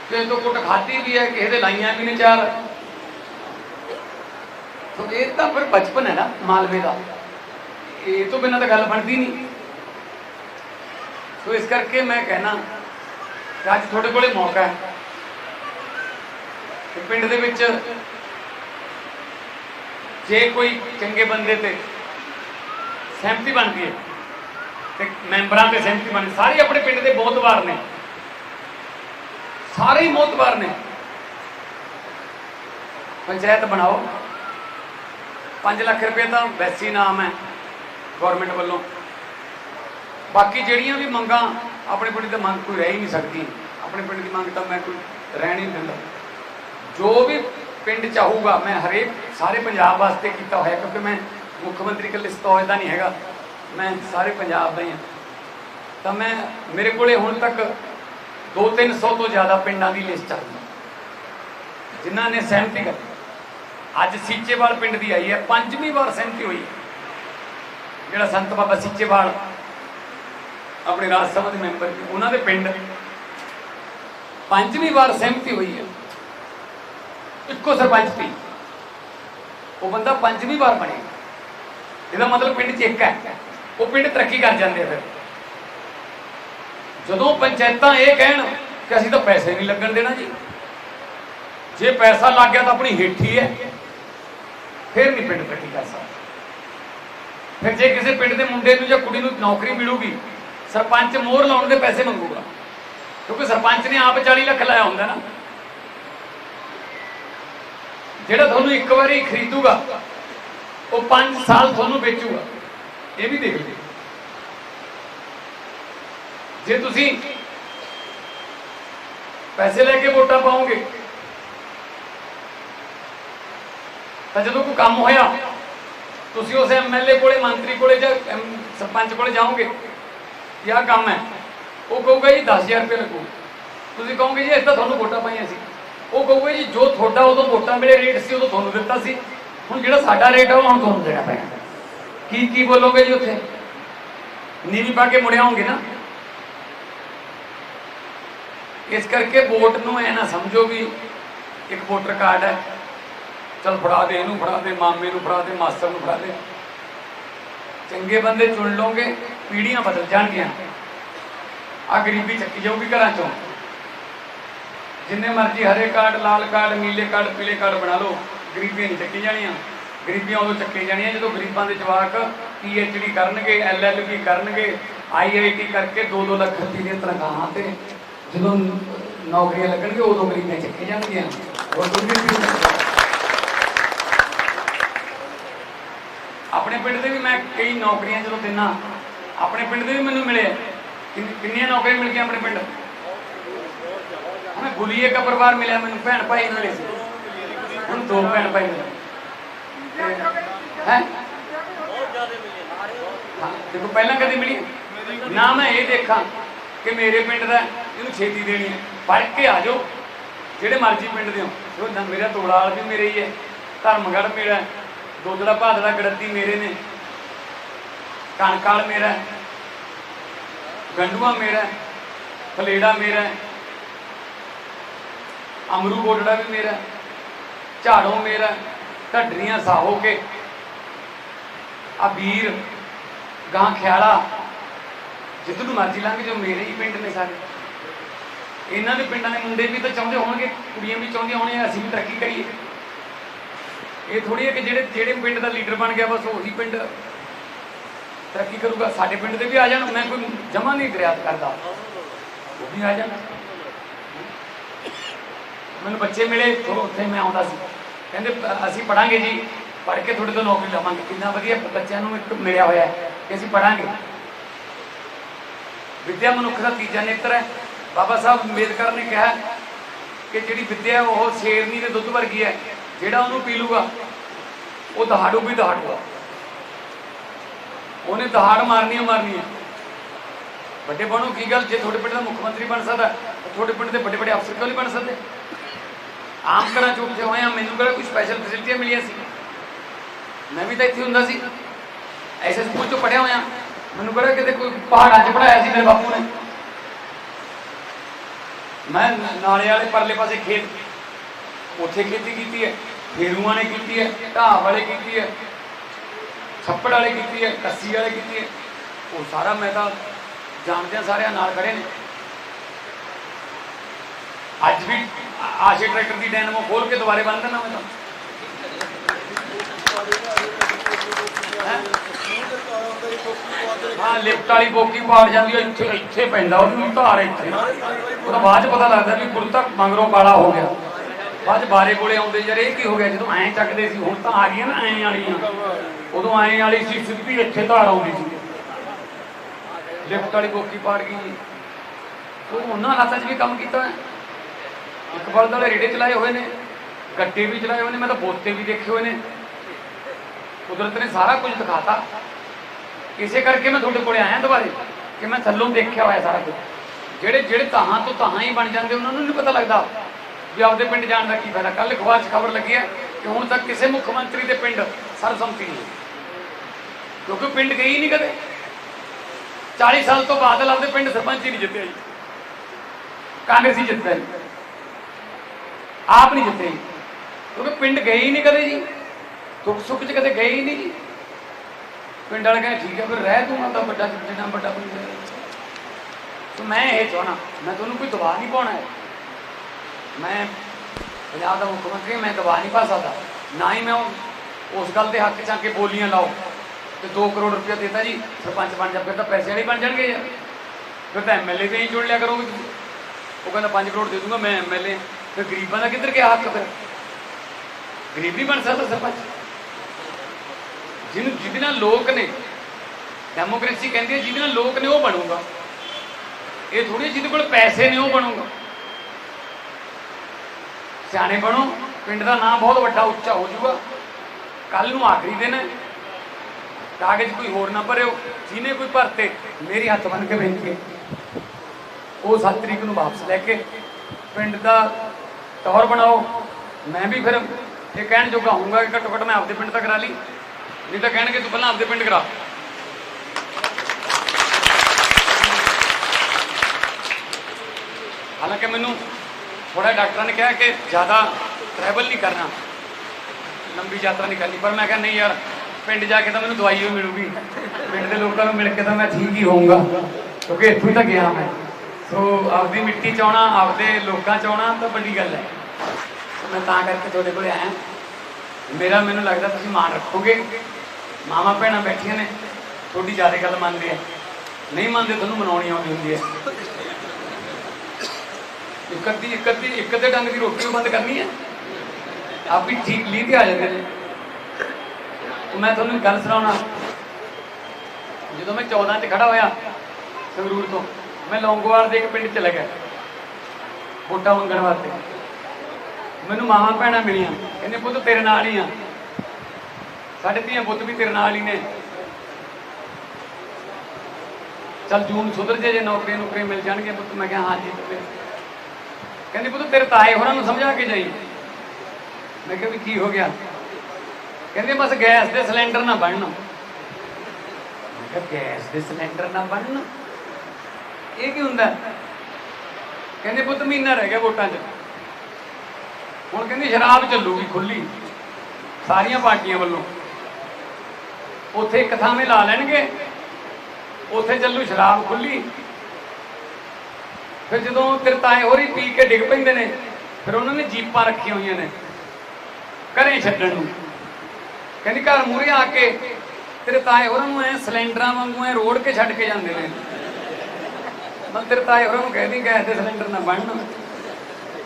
ਕਿਸੇ ਤੋਂ ਕੁੱਟ ਖਾਧੀ ਵੀ ਹੈ, ਕਿਸੇ ਦੇ ਲਾਈਆਂ ਵੀ ਨੇ ਚਾਰ। ਸੋ ਇਹ ਤਾਂ ਫਿਰ ਬਚਪਨ ਹੈ ਨਾ, ਮਾਲਵੇ ਦਾ। ਇਹ ਤੋਂ ਬਿਨਾਂ ਤਾਂ ਗੱਲ ਬਣਦੀ ਨਹੀਂ। ਸੋ ਇਸ ਕਰਕੇ ਮੈਂ ਕਹਿਣਾ ਅੱਜ ਤੁਹਾਡੇ ਕੋਲੇ ਮੌਕਾ ਹੈ ਕਿ ਪਿੰਡ ਦੇ ਵਿੱਚ ਜੇ ਕੋਈ ਚੰਗੇ ਬੰਦੇ ਤੇ ਸਹਿਮਤੀ ਬਣਦੀ ਹੈ ਤੇ ਮੈਂਬਰਾਂ ਤੇ ਸਹਿਮਤੀ ਬਣਦੀ ਸਾਰੇ ਆਪਣੇ ਪਿੰਡ ਦੇ ਬੋਧਵਾਰ ਨੇ, ਸਾਰੇ ਹੀ ਮੋਤਬਾਰ ਨੇ। ਪੰਚਾਇਤ ਬਣਾਓ। 5 ਲੱਖ ਰੁਪਏ ਤਾਂ ਵੈਸੀ ਨਾਮ ਹੈ ਗਵਰਨਮੈਂਟ ਵੱਲੋਂ। ਬਾਕੀ ਜਿਹੜੀਆਂ ਵੀ ਮੰਗਾਂ ਆਪਣੇ ਪਿੰਡ ਦੀ ਮੰਗ ਕੋਈ ਰਹਿ ਹੀ ਨਹੀਂ ਸਕਦੀ। ਆਪਣੇ ਪਿੰਡ ਦੀ ਮੰਗ ਤਾਂ ਮੈਂ ਕੋਈ ਰਹਿ ਨਹੀਂ ਦਿੰਦਾ। ਜੋ ਵੀ ਪਿੰਡ ਚਾਹੂਗਾ ਮੈਂ ਹਰੇਕ ਸਾਰੇ ਪੰਜਾਬ ਵਾਸਤੇ ਕੀਤਾ ਹੋਇਆ, ਕਿਉਂਕਿ ਮੈਂ ਮੁੱਖ ਮੰਤਰੀ ਕੱਲੇ ਸਤੌਜ ਦਾ ਨਹੀਂ ਹੈਗਾ। ਮੈਂ ਸਾਰੇ ਪੰਜਾਬ ਦਾ ਹੀ ਹਾਂ। ਤਾਂ ਮੈਂ, ਮੇਰੇ ਕੋਲੇ ਹੁਣ ਤੱਕ 2-300 ਤੋਂ ਜ਼ਿਆਦਾ ਪਿੰਡਾਂ ਦੀ ਲਿਸਟ ਆ ਜਿਨ੍ਹਾਂ ਨੇ ਸਹਿਮਤੀ ਕਰ ਅੱਜ ਸੀਚੇਵਾਲ ਪਿੰਡ ਦੀ ਆਈ ਹੈ, ਪੰਜਵੀਂ ਵਾਰ ਸਹਿਮਤੀ ਹੋਈ। ਹੈ ਜਿਹੜਾ ਸੰਤ ਬਾਬਾ ਸੀਚੇਵਾਲ ਆਪਣੇ ਰਾਜ ਸਭਾ ਦੇ ਮੈਂਬਰ ਸੀ ਉਹਨਾਂ ਦੇ ਪਿੰਡ ਪੰਜਵੀਂ ਵਾਰ ਸਹਿਮਤੀ ਹੋਈ ਹੈ। ਇੱਕੋ ਸਰਪੰਚ ਸੀ। ਉਹ ਬੰਦਾ ਪੰਜਵੀਂ ਵਾਰ ਬਣਿਆ ਇਹਦਾ ਮਤਲਬ ਪਿੰਡ 'ਚ ਇੱਕ ਹੈ। ਉਹ ਪਿੰਡ ਤਰੱਕੀ ਕਰ ਜਾਂਦੇ ਫਿਰ। ਜਦੋਂ ਪੰਚਾਇਤਾਂ ਇਹ ਕਹਿਣ ਕਿ ਅਸੀਂ ਤਾਂ ਪੈਸੇ ਨਹੀਂ ਲੱਗਣ ਦੇਣਾ ਜੀ, ਜੇ ਪੈਸਾ ਲੱਗ ਗਿਆ ਤਾਂ ਆਪਣੀ ਹੇਠੀ ਹੈ, ਫਿਰ ਨਹੀਂ ਪਿੰਡ ਤਰੱਕੀ ਕਰ ਸਕਦਾ। ਫਿਰ ਜੇ ਕਿਸੇ ਪਿੰਡ ਦੇ ਮੁੰਡੇ ਨੂੰ ਜਾਂ ਕੁੜੀ ਨੂੰ ਨੌਕਰੀ ਮਿਲੂਗੀ ਸਰਪੰਚ ਮੋਹਰ ਲਾਉਣ ਦੇ ਪੈਸੇ ਮੰਗੂਗਾ। ਕਿਉਂਕਿ ਸਰਪੰਚ ਨੇ ਆਪ 40 ਲੱਖ ਲਾਇਆ ਹੁੰਦਾ ਨਾ। ਜਿਹੜਾ ਤੁਹਾਨੂੰ ਇੱਕ ਵਾਰੀ ਖਰੀਦੂਗਾ, ਉਹ 5 ਸਾਲ ਤੁਹਾਨੂੰ ਵੇਚੂਗਾ। ਇਹ ਵੀ ਦੇਖ ਲਿਓ। ਜੇ ਤੁਸੀਂ ਪੈਸੇ ਲੈ ਕੇ ਵੋਟਾਂ ਪਾਓਗੇ, ਤਾਂ ਜਦੋਂ ਕੋਈ ਕੰਮ ਹੋਇਆ, ਤੁਸੀਂ ਉਸ ਐਮਐਲਏ ਕੋਲੇ, ਮੰਤਰੀ ਕੋਲੇ ਜਾਂ ਸਰਪੰਚ ਕੋਲੇ ਜਾਓਗੇ ਕਿ ਆਹ ਕੰਮ ਹੈ? ਉਹ ਕਹੂਗਾ ਜੀ 10000 ਰੁਪਏ ਲੱਗੂ। ਤੁਸੀਂ ਕਹੋਗੇ ਜੀ ਇਸ ਤਾਂ ਤੁਹਾਨੂੰ ਵੋਟਾਂ ਪਾਈਆਂ ਸੀ। ਉਹ ਕਹੂਗਾ ਜੀ, ਜੋ ਤੁਹਾਡਾ ਉਦੋਂ ਵੋਟਾਂ ਵੇਲੇ ਰੇਟ ਸੀ, ਉਦੋਂ ਤੁਹਾਨੂੰ ਦਿੱਤਾ ਸੀ। ਹੁਣ ਜਿਹੜਾ ਸਾਡਾ ਰੇਟ ਹੈ ਉਹ ਹੁਣ ਤੁਹਾਨੂੰ ਦੇਣਾ ਪੈਣਾ। ਕੀ ਕੀ ਬੋਲੋਗੇ ਜੀ ਉੱਥੇ? ਨੀਵੀਂ ਪਾ ਕੇ ਮੁੜਿਆ ਆਉਂਗੇ ਨਾ। ਇਸ ਕਰਕੇ ਵੋਟ ਨੂੰ ਐ ਨਾ ਸਮਝੋ ਵੀ ਇੱਕ ਵੋਟਰ ਕਾਰਡ ਹੈ। ਚਲ ਫੜਾ ਦੇ, ਇਹਨੂੰ ਫੜਾ ਦੇ, ਮਾਮੇ ਨੂੰ ਫੜਾ ਦੇ, ਮਾਸਟਰ ਨੂੰ ਫੜਾ ਦੇ। ਚੰਗੇ ਬੰਦੇ ਚੁਣ ਲਓਗੇ। ਪੀੜ੍ਹੀਆਂ ਬਦਲ ਜਾਣਗੀਆਂ। ਆ ਗਰੀਬੀ ਚੱਕੀ ਜਾਊਗੀ ਘਰਾਂ ਚੋਂ। ਜਿੰਨੇ ਮਰਜ਼ੀ ਹਰੇ ਕਾਰਡ, ਲਾਲ ਕਾਰਡ, ਨੀਲੇ ਕਾਰਡ, ਪੀਲੇ ਕਾਰਡ ਬਣਾ ਲਓ। ਗਰੀਬੀਆਂ ਨਹੀਂ ਚੱਕੀ ਜਾਣੀਆਂ। ਗਰੀਬੀਆਂ ਉਦੋਂ ਚੱਕੀ ਜਾਣੀਆਂ ਜਦੋਂ ਗਰੀਬਾਂ ਦੇ ਜਵਾਕ ਪੀਐਚਡੀ ਕਰਨਗੇ ਐਲਐਲਬੀ ਕਰਨਗੇ ਆਈਆਈਟੀ ਕਰਕੇ 2-2 ਲੱਖ ਰੁਪਏ ਦੀਆਂ ਤਨਖਾਹਾਂ ਤੇ ਜਦੋਂ ਨੌਕਰੀਆਂ ਲੱਗਣਗੇ ਉਦੋਂ ਗ਼ਰੀਬੀਆਂ ਚੱਕੇ ਜਾਣਗੀਆਂ। ਹੋਰ ਕੋਈ ਆਪਣੇ ਪਿੰਡ ਦੇ ਵੀ ਮੈਂ ਕਈ ਨੌਕਰੀਆਂ ਜਦੋਂ ਦਿਨਾਂ ਆਪਣੇ ਪਿੰਡ ਦੇ ਵੀ ਮੈਨੂੰ ਮਿਲੇ ਕਿੰਨੀਆਂ ਨੌਕਰੀਆਂ ਮਿਲ ਗਈਆਂ ਆਪਣੇ ਪਿੰਡ? ਹਨਾ ਗੁਲੀਏ ਦਾ ਪਰਿਵਾਰ ਮਿਲਿਆ ਮੈਨੂੰ ਭੈਣ ਭਾਈ ਮਿਲੇ ਹੁਣ ਦੋ ਭੈਣ ਭਾਈ ਮਿਲੇ ਹੈ? ਦੇਖੋ ਪਹਿਲਾਂ ਕਦੇ ਮਿਲੀ ਨਾ ਮੈਂ ਇਹ ਦੇਖਾਂ ਕਿ ਮੇਰੇ ਪਿੰਡ ਦਾ ਇਹਨੂੰ ਛੇਤੀ ਦੇਣੀ ਹੈ ਪੜ ਕੇ ਆ ਜਾਓ ਜਿਹੜੇ ਮਰਜ਼ੀ ਪਿੰਡ ਦੇ ਹੋ ਉਹ ਨਾ ਮੇਰਾ ਤੋੜਾਲ ਵੀ ਮੇਰੇ ਹੀ ਹੈ ਧਰਮਗੜ ਮੇਰਾ ਹੈ, ਦੋਦੜਾ ਭਾਦੜਾ ਗੜੱਤੀ ਮੇਰੇ ਨੇ। ਕਣਕਾਲ ਮੇਰਾ ਹੈ, ਗੰਡੂਆ ਮੇਰਾ ਫਲੇੜਾ ਮੇਰਾ ਅਮਰੂ ਗੋਡੜਾ ਵੀ ਮੇਰਾ ਹੈ, ਝਾੜੋ ਮੇਰਾ ਹੈ, ਢੱਡਰੀਆਂ ਸਾਹੋ ਕੇ। ਆ ਵੀਰ ਗਾਂ ਖਿਆਲਾ। ਜਿੱਧਰ ਨੂੰ ਮਰਜ਼ੀ ਲੰਘ ਜੋ ਮੇਰੇ ਹੀ ਪਿੰਡ ਨੇ ਸਾਰੇ। ਇਹਨਾਂ ਦੇ ਪਿੰਡਾਂ ਦੇ ਮੁੰਡੇ ਵੀ ਤਾਂ ਚਾਹੁੰਦੇ ਹੋਣਗੇ ਕੁੜੀਆਂ ਵੀ ਚਾਹੁੰਦੀਆਂ ਹੋਣੀਆਂ ਅਸੀਂ ਵੀ ਤਰੱਕੀ ਕਰੀਏ। ਇਹ ਥੋੜੀ ਹੈ ਕਿ ਜਿਹੜੇ ਜਿਹੜੇ ਪਿੰਡ ਦਾ ਲੀਡਰ ਬਣ ਗਿਆ ਬਸ ਉਹੀ ਪਿੰਡ ਤਰੱਕੀ ਕਰੂਗਾ, ਸਾਡੇ ਪਿੰਡ ਦੇ ਵੀ ਆ ਜਾਣ, ਮੈਂ ਕੋਈ ਜਮਾ ਨਹੀਂ ਦਰਿਆਤ ਕਰਦਾ। ਉਹ ਵੀ ਆ ਜਾਣ। ਮੈਨੂੰ ਬੱਚੇ ਮਿਲੇ ਉੱਥੇ ਮੈਂ ਆਉਂਦਾ ਸੀ। ਕਹਿੰਦੇ, ਅਸੀਂ ਪੜਾਂਗੇ ਜੀ। ਪੜ੍ਹ ਕੇ ਤੁਹਾਡੇ ਤੋਂ ਨੌਕਰੀ ਲਵਾਂਗੇ। ਕਿੰਨਾ ਵਧੀਆ ਬੱਚਿਆਂ ਨੂੰ ਇੱਕ ਮਿਲਿਆ ਹੋਇਆ ਕਿ ਅਸੀਂ ਪੜਾਂਗੇ ਵਿਦਿਆ ਮਨੁੱਖ ਦਾ ਤੀਜਾ ਨੇਤਰ ਹੈ। ਬਾਬਾ ਸਾਹਿਬ ਅੰਬੇਦਕਰ ਨੇ ਕਿਹਾ ਕਿ ਜਿਹੜੀ ਵਿਦਿਆ ਉਹ ਸ਼ੇਰਨੀ ਦੇ ਦੁੱਧ ਵਰਗੀ ਹੈ। ਜਿਹੜਾ ਉਹਨੂੰ ਪੀ ਲੂਗਾ, ਉਹ ਦਹਾੜੂ ਵੀ ਦਹਾੜੂਗਾ ਉਹਨੇ ਦਹਾੜ ਮਾਰਨੀ ਮਾਰਨੀ ਹੈ ਵੱਡੇ ਬਣੋ ਕੀ ਗੱਲ? ਜੇ ਤੁਹਾਡੇ ਪਿੰਡ ਦਾ ਮੁੱਖ ਮੰਤਰੀ ਬਣ ਸਕਦਾ ਤੁਹਾਡੇ ਪਿੰਡ ਦੇ ਵੱਡੇ ਵੱਡੇ ਅਫਸਰ ਕਿਉਂ ਨਹੀਂ ਬਣ ਸਕਦੇ? ਆਮ ਘਰਾਂ ਚੋਂ ਹੋਏ ਆ, ਮੈਨੂੰ ਕਿਹੜਾ ਕੋਈ ਸਪੈਸ਼ਲ ਫੈਸਿਲਿਟੀਆਂ ਮਿਲੀਆਂ ਸੀ? ਮੈਂ ਵੀ ਤਾਂ ਇੱਥੇ ਹੁੰਦਾ ਸੀ। ਐਸੇ ਸਕੂਲ ਚੋਂ ਪੜਿਆ ਹੋਇਆ। ਮੈਨੂੰ ਕਿਹੜਾ ਕਿਤੇ ਕੋਈ ਪਹਾੜਾਂ 'ਚ ਪੜਾਇਆ ਸੀ ਮੇਰੇ ਬਾਪੂ ਨੇ? ਮੈਂ ਨਾਲੇ ਵਾਲੇ ਪਰਲੇ ਪਾਸੇ ਖੇਤ, ਉੱਥੇ ਖੇਤੀ ਕੀਤੀ ਹੈ, ਫੇਰੂਆਂ ਨੇ ਕੀਤੀ ਹੈ, ਢਾਹ ਵਾਲੇ ਕੀਤੀ ਹੈ ਛੱਪੜ ਵਾਲੇ ਕੀਤੀ ਹੈ, ਕੱਸੀ ਵਾਲੇ ਕੀਤੀ ਹੈ। ਉਹ ਸਾਰਾ ਮੈਂ ਤਾਂ ਜਾਣਦੇ ਆ ਸਾਰਿਆਂ ਨਾਲ ਖੜੇ ਨੇ। ਅੱਜ ਵੀ ਆਸ਼ੇ ਟਰੈਕਟਰ ਦੀ ਡੈਨਮੋ ਖੋਲ ਕੇ ਦੁਬਾਰੇ ਬੰਨ ਦੇਣਾ ਮੈਂ ਤਾਂ। ਹਾਂ? ਲਿਫਟ ਵਾਲੀ ਬੋਕੀ ਪਾੜ ਜਾਂਦੀ ਹੈ, ਇੱਥੇ ਇੱਥੇ ਪੈਂਦਾ, ਉਹਨੂੰ ਧਾਰ ਇੱਥੇ। ਉਹਦਾ ਬਾਅਦ ਚ ਪਤਾ ਲੱਗਦਾ ਵੀ ਕੁੜਤਾ ਮੰਗਰੋਂ ਕਾਲਾ ਹੋ ਗਿਆ। ਬਾਅਦ ਬਾਰੇ ਕੋਲੇ ਆਉਂਦੇ ਯਾਰ, ਇਹ ਕੀ ਹੋ ਗਿਆ? ਜਦੋਂ ਐਂ ਚੱਕਦੇ ਸੀ, ਹੁਣ ਤਾਂ ਆ ਗਈਆਂ ਨਾ ਐਂ ਵਾਲੀਆਂ। ਉਦੋਂ ਐਂ ਵਾਲੀ ਸੀ, ਸਿੱਧੀ ਇੱਥੇ ਧਾਰ ਆਉਂਦੀ ਸੀ। ਲਿਫਟ ਵਾਲੀ ਬੋਕੀ ਪਾੜ ਗਈ ਉਹ ਉਹਨਾਂ ਹਾਲਾਤਾਂ 'ਚ ਵੀ ਕੰਮ ਕੀਤਾ? ਇੱਕ ਬਲਦ ਵਾਲੇ ਰੇੜੇ ਚਲਾਏ ਹੋਏ ਨੇ ਗੱਡੇ ਵੀ ਚਲਾਏ ਹੋਏ ਨੇ, ਮੈਂ ਤਾਂ ਬੋਤੇ ਵੀ ਦੇਖੇ ਹੋਏ ਨੇ। ਕੁਦਰਤ ਨੇ ਸਾਰਾ ਕੁਝ ਦਿਖਾਤਾ। ਇਸੇ ਕਰਕੇ ਮੈਂ ਤੁਹਾਡੇ ਕੋਲੇ ਆਇਆ ਦੁਬਾਰੇ, ਕਿ ਮੈਂ ਥੱਲੋਂ ਦੇਖਿਆ ਹੋਇਆ ਸਾਰਾ ਕੁਝ। ਜਿਹੜੇ ਜਿਹੜੇ ਤਾਹਾਂ ਤੋਂ ਤਾਹਾਂ ਹੀ ਬਣ ਜਾਂਦੇ, ਉਹਨਾਂ ਨੂੰ ਨਹੀਂ ਪਤਾ ਲੱਗਦਾ। ਵੀ ਆਪਦੇ ਪਿੰਡ ਜਾਣ ਦਾ ਕੀ ਫਾਇਦਾ? ਕੱਲ ਅਖਬਾਰ 'ਚ ਖਬਰ ਲੱਗੀ ਹੈ ਕਿ ਹੁਣ ਤੱਕ ਕਿਸੇ ਮੁੱਖ ਮੰਤਰੀ ਦੇ ਪਿੰਡ ਸਰਬਸੰਮਤੀ ਨਹੀਂ ਕਿਉਂਕਿ ਪਿੰਡ ਗਈ ਨਹੀਂ ਕਦੇ। 40 ਸਾਲ ਤੋਂ ਬਾਦਲ ਆਪਦੇ ਪਿੰਡ ਸਰਪੰਚ ਹੀ ਨਹੀਂ ਜਿੱਤਿਆ ਜੀ। ਕਾਂਗਰਸੀ ਜਿੱਤਿਆ ਜੀ। ਆਪ ਨਹੀਂ ਜਿੱਤੇ ਕਿਉਂਕਿ ਪਿੰਡ ਗਏ ਹੀ ਨਹੀਂ ਕਦੇ ਜੀ। ਦੁੱਖ ਸੁੱਖ 'ਚ ਕਦੇ ਗਏ ਹੀ ਨਹੀਂ ਜੀ। ਪਿੰਡ ਵਾਲੇ ਕਹਿੰਦੇ, ਠੀਕ ਹੈ, ਫਿਰ ਰਹਿ ਤੂੰ ਤਾਂ ਵੱਡਾ ਜਿੰਨਾ ਵੱਡਾ ਪਿੰਡ ਹੈ। ਮੈਂ ਇਹ ਚਾਹਣਾ ਮੈਂ ਤੁਹਾਨੂੰ ਕੋਈ ਦਬਾਅ ਨਹੀਂ ਪਾਉਣਾ ਹੈ। ਮੈਂ ਪੰਜਾਬ ਦਾ ਮੁੱਖ ਮੰਤਰੀ, ਮੈਂ ਦਬਾਅ ਨਹੀਂ ਪਾ ਸਕਦਾ। ਨਾ ਹੀ ਮੈਂ ਉਹ- ਉਸ ਗੱਲ ਦੇ ਹੱਕ 'ਚ ਆ ਕੇ ਬੋਲੀਆਂ ਲਾਓ। ਤੇ 2 ਕਰੋੜ ਰੁਪਇਆ ਦੇਤਾ ਜੀ। ਸਰਪੰਚ ਬਣ ਜਾ ਫਿਰ ਤਾਂ ਪੈਸੇ ਵਾਲੇ ਬਣ ਜਾਣਗੇ ਯਾਰ। ਫਿਰ ਤਾਂ ਐਮਐਲਏ ਤੇ ਹੀ ਜੁੜ ਲਿਆ ਕਰੋਗੇ ਉਹ ਕਹਿੰਦਾ 5 ਕਰੋੜ ਦੇ ਦੂੰਗਾ ਮੈਂ ਐਮਐਲਏ ਫਿਰ ਗਰੀਬਾਂ ਦਾ ਕਿੱਧਰ ਗਿਆ ਹੱਕ ਫਿਰ? ਗਰੀਬ ਨਹੀਂ ਬਣ ਸਕਦਾ ਸਰਪੰਚ। ਜਿਹਨੂੰ ਜਿਹਦੇ ਨਾਲ ਲੋਕ ਨੇ, ਡੈਮੋਕ੍ਰੇਸੀ ਕਹਿੰਦੀ ਹੈ, ਜਿਹਦੇ ਨਾਲ ਲੋਕ ਨੇ ਉਹ ਬਣੂਗਾ। ਇਹ ਥੋੜੀ ਜਿਹਦੇ ਕੋਲ ਪੈਸੇ ਨੇ, ਉਹ ਬਣੂਗਾ। ਸਿਆਣੇ ਬਣੋ। ਪਿੰਡ ਦਾ ਨਾਮ ਬਹੁਤ ਵੱਡਾ ਉੱਚਾ ਹੋ ਜਾਊਗਾ। ਕੱਲ ਨੂੰ ਆਖਰੀ ਦਿਨ। ਹੈ ਕਾਗਜ਼ ਕੋਈ ਹੋਰ ਨਾ ਭਰਿਓ। ਜਿਹਨੇ ਕੋਈ ਭਰਤੇ, ਮੇਰੀ ਹੱਥ ਬੰਨ ਕੇ ਬੇਨਤੀ ਹੈ ਉਹ 7 ਤਰੀਕ ਨੂੰ ਵਾਪਸ ਲੈ ਕੇ ਪਿੰਡ ਦਾ ਟੌਰ ਬਣਾਓ। ਮੈਂ ਵੀ ਫਿਰ ਇਹ ਕਹਿਣ ਜੋਗਾ ਹੋਊਗਾ ਕਿ ਘੱਟੋ ਘੱਟ ਮੈਂ ਆਪਦੇ ਪਿੰਡ ਤੱਕ ਕਰਾ ਲਈ। ਨਹੀਂ ਤਾਂ ਕਹਿਣਗੇ, ਤੂੰ ਪਹਿਲਾਂ ਆਪਦੇ ਪਿੰਡ ਕਰਾ। ਹਾਲਾਂਕਿ ਮੈਨੂੰ ਥੋੜਾ ਡਾਕਟਰਾਂ ਨੇ ਕਿਹਾ ਕਿ ਜ਼ਿਆਦਾ ਟਰੈਵਲ ਨਹੀਂ ਕਰਨਾ। ਲੰਬੀ ਯਾਤਰਾ ਨਹੀਂ ਕਰਨੀ। ਪਰ ਮੈਂ ਕਿਹਾ, ਨਹੀਂ ਯਾਰ, ਪਿੰਡ ਜਾ ਕੇ ਤਾਂ ਮੈਨੂੰ ਦਵਾਈ ਹੀ ਮਿਲੂਗੀ। ਪਿੰਡ ਦੇ ਲੋਕਾਂ ਨੂੰ ਮਿਲ ਕੇ ਤਾਂ ਮੈਂ ਠੀਕ ਹੀ ਹੋਊਂਗਾ। ਕਿਉਂਕਿ ਇੱਥੋਂ ਹੀ ਤਾਂ ਗਿਆ ਮੈਂ। ਸੋ ਆਪਦੀ ਮਿੱਟੀ ਚ ਆਉਣਾ, ਆਪਦੇ ਲੋਕਾਂ ਚ ਆਉਣਾ ਤਾਂ ਵੱਡੀ ਗੱਲ ਹੈ। ਮੈਂ ਤਾਂ ਕਰਕੇ ਤੁਹਾਡੇ ਕੋਲ ਆਇਆ। ਮੇਰਾ ਮੈਨੂੰ ਲੱਗਦਾ ਤੁਸੀਂ ਮਾਣ ਰੱਖੋਗੇ। ਮਾਮਾ ਭੈਣਾਂ ਬੈਠੀਆਂ ਨੇ। ਤੁਹਾਡੀ ਜ਼ਿਆਦਾ ਗੱਲ ਮੰਨਦੇ ਆ। ਨਹੀਂ ਮੰਨਦੇ, ਤੁਹਾਨੂੰ ਮਨਾਉਣੀ ਆਉਂਦੀ ਹੁੰਦੀ ਹੈ। ਇੱਕ ਅੱਧੀ ਇੱਕ ਅੱਧੀ, ਇੱਕ ਅੱਧੇ ਡੰਗ ਦੀ ਰੋਟੀ ਉਹ ਬੰਦ ਕਰਨੀ ਹੈ। ਆਪ ਵੀ ਠੀਕ ਲੀ ਤੇ ਆ ਜਾਂਦੇ ਨੇ। ਮੈਂ ਤੁਹਾਨੂੰ ਗੱਲ ਸੁਣਾਉਣਾ। ਜਦੋਂ ਮੈਂ 14 ਚ ਖੜਾ ਹੋਇਆ ਸੰਗਰੂਰ ਤੋਂ, ਮੈਂ ਲੌਂਗੋਵਾਲ ਦੇ ਇੱਕ ਪਿੰਡ ਚਲਾ ਗਿਆ ਵੋਟਾਂ ਮੰਗਣ ਵਾਸਤੇ। ਮੈਨੂੰ ਮਾਵਾਂ ਭੈਣਾਂ ਮਿਲੀਆਂ, ਕਹਿੰਦੇ, ਪੁੱਤ, ਤੇਰੇ ਨਾਲ ਹੀ ਆ। ਸਾਡੇ ਧੀਆਂ ਪੁੱਤ ਵੀ ਤੇਰੇ ਨਾਲ ਹੀ ਨੇ। ਚੱਲ ਜੂਨ ਸੁਧਰ ਜੇ ਜੇ ਨੌਕਰੀ ਨੌਕਰੀ ਮਿਲ ਜਾਣਗੇ ਪੁੱਤ, ਮੈਂ ਕਿਹਾ, ਹਾਂ ਜੀ ਕਹਿੰਦੀ ਪੁੱਤ, ਤੇਰੇ ਤਾਏ ਹੋਰਾਂ ਨੂੰ ਸਮਝਾ ਕੇ ਜਾਈ। ਮੈਂ ਕਿਹਾ ਵੀ ਕੀ ਹੋ ਗਿਆ? ਕਹਿੰਦੇ ਬਸ ਗੈਸ ਦੇ ਸਿਲੰਡਰ ਨਾ ਬਣਨ। ਮੈਂ ਕਿਹਾ, ਗੈਸ ਦੇ ਸਿਲੰਡਰ ਨਾ ਬਣਨ? ਇਹ ਕੀ ਹੁੰਦਾ? ਕਹਿੰਦੇ ਪੁੱਤ, ਮਹੀਨਾ ਰਹਿ ਗਿਆ ਵੋਟਾਂ 'ਚ। ਹੁਣ ਕਹਿੰਦੀ ਸ਼ਰਾਬ ਚੱਲੂਗੀ ਖੁੱਲੀ ਸਾਰੀਆਂ ਪਾਰਟੀਆਂ ਵੱਲੋਂ। ਉੱਥੇ ਇੱਕ ਥਾਵੇਂ ਲਾ ਲੈਣਗੇ, ਉੱਥੇ ਚੱਲੂ ਸ਼ਰਾਬ ਖੁੱਲੀ ਫਿਰ ਜਦੋਂ ਤੇਰੇ ਤਾਏ ਹੋਰੀ ਪੀ ਕੇ ਡਿੱਗ ਪੈਂਦੇ ਨੇ, ਫਿਰ ਉਹਨਾਂ ਨੇ ਜੀਪਾਂ ਰੱਖੀਆਂ ਹੋਈਆਂ ਨੇ ਘਰੇ ਛੱਡਣ ਨੂੰ। ਕਹਿੰਦੀ ਘਰ ਮੂਰੇ ਆ ਕੇ ਤੇਰੇ ਤਾਏ ਹੋਰਾਂ ਨੂੰ ਐ ਸਿਲੰਡਰਾਂ ਵਾਂਗੂ ਐ ਰੋੜ ਕੇ ਛੱਡ ਕੇ ਜਾਂਦੇ ਨੇ। ਮੈਂ ਤੇਰੇ ਤਾਏ ਹੋਰਾਂ ਨੂੰ ਕਹਿੰਦੀ ਗੈਸ ਦੇ ਸਿਲੰਡਰ ਨਾ ਬਣਨ।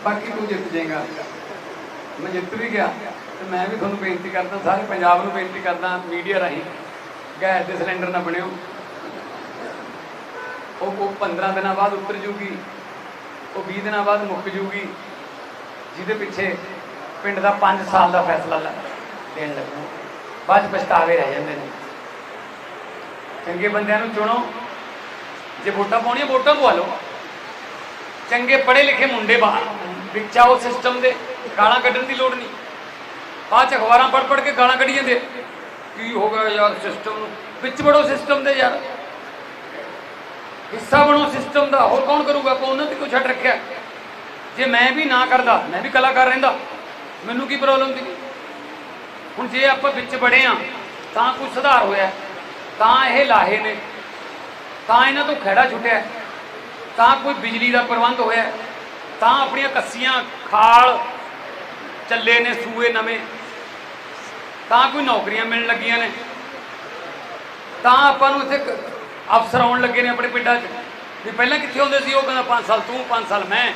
ਬਾਕੀ ਤੂੰ ਜਿੱਤ ਜਾਏਗਾ। ਮੈਂ ਜਿੱਤ ਵੀ ਗਿਆ ਤੇ ਮੈਂ ਵੀ ਤੁਹਾਨੂੰ ਬੇਨਤੀ ਕਰਦਾ, ਸਾਰੇ ਪੰਜਾਬ ਨੂੰ ਬੇਨਤੀ ਕਰਦਾ ਮੀਡੀਆ ਰਾਹੀਂ ਗੈਸ ਦੇ ਸਿਲੰਡਰ ਨਾ ਬਣਿਓ। ਉਹ ਉਹ 15 ਦਿਨਾਂ ਬਾਅਦ ਉਤਰ ਜੂਗੀ। ਉਹ 20 ਦਿਨਾਂ ਬਾਅਦ ਮੁੱਕ ਜੂਗੀ, ਜਿਹਦੇ ਪਿੱਛੇ ਪਿੰਡ ਦਾ 5 ਸਾਲ ਦਾ ਫੈਸਲਾ ਲੈ, ਦੇਣ ਲੱਗੂ। ਬਾਅਦ 'ਚ ਪਛਤਾਵੇ ਰਹਿ ਜਾਂਦੇ ਨੇ। ਚੰਗੇ ਬੰਦਿਆਂ ਨੂੰ ਚੁਣੋ। ਜੇ ਵੋਟਾਂ ਪਾਉਣੀਆਂ, ਵੋਟਾਂ ਪਵਾ ਲਓ। ਚੰਗੇ ਪੜ੍ਹੇ ਲਿਖੇ ਮੁੰਡੇ ਬਾਹਰ। ਵਿੱਚ ਆਓ ਸਿਸਟਮ ਦੇ। ਗਾਲਾਂ ਕੱਢਣ ਦੀ ਲੋੜ ਨਹੀਂ। ਬਾਅਦ ਚ ਅਖਬਾਰਾਂ ਪੜ੍ਹ ਪੜ੍ਹ ਕੇ ਗਾਲਾਂ ਕੱਢੀ ਜਾਂਦੇ। ਕੀ ਹੋ ਗਿਆ ਯਾਰ ਸਿਸਟਮ ਨੂੰ? ਵਿੱਚ ਵੜੋ ਸਿਸਟਮ ਦੇ ਯਾਰ। ਹਿੱਸਾ ਬਣੋ ਸਿਸਟਮ ਦਾ। ਹੋਰ ਕੌਣ ਕਰੂਗਾ? ਆਪਾਂ ਉਹਨਾਂ ਤੇ ਕੋਈ ਛੱਡ ਰੱਖਿਆ। ਜੇ ਮੈਂ ਵੀ ਨਾ ਕਰਦਾ, ਮੈਂ ਵੀ ਕਲਾਕਾਰ ਰਹਿੰਦਾ, ਮੈਨੂੰ ਕੀ ਪ੍ਰੋਬਲਮ ਸੀ ਹੁਣ ਜੇ ਆਪਾਂ ਵਿੱਚ ਵੜੇ ਆ, ਤਾਂ ਕੁਝ ਸੁਧਾਰ ਹੋਇਆ ਤਾਂ ਇਹ ਲਾਹੇ ਨੇ। ਤਾਂ ਇਹਨਾਂ ਤੋਂ ਖਹਿੜਾ ਛੁੱਟਿਆ ਤਾਂ ਕੋਈ ਬਿਜਲੀ ਦਾ ਪ੍ਰਬੰਧ ਹੋਇਆ ਤਾਂ ਆਪਣੀਆਂ ਕੱਸੀਆਂ ਖਾਲ ਚੱਲੇ ਨੇ, ਸੂਏ ਨਵੇਂ। ਤਾਂ ਕੋਈ ਨੌਕਰੀਆਂ ਮਿਲਣ ਲੱਗੀਆਂ ਨੇ। ਤਾਂ ਆਪਾਂ ਨੂੰ ਇੱਥੇ ਕ- ਅਫਸਰ ਆਉਣ ਲੱਗੇ ਨੇ ਆਪਣੇ ਪਿੰਡਾਂ 'ਚ। ਵੀ ਪਹਿਲਾਂ ਕਿੱਥੇ ਹੁੰਦੇ ਸੀ? ਉਹ ਕਹਿੰਦਾ 5 ਸਾਲ ਤੂੰ 5 ਸਾਲ ਮੈਂ।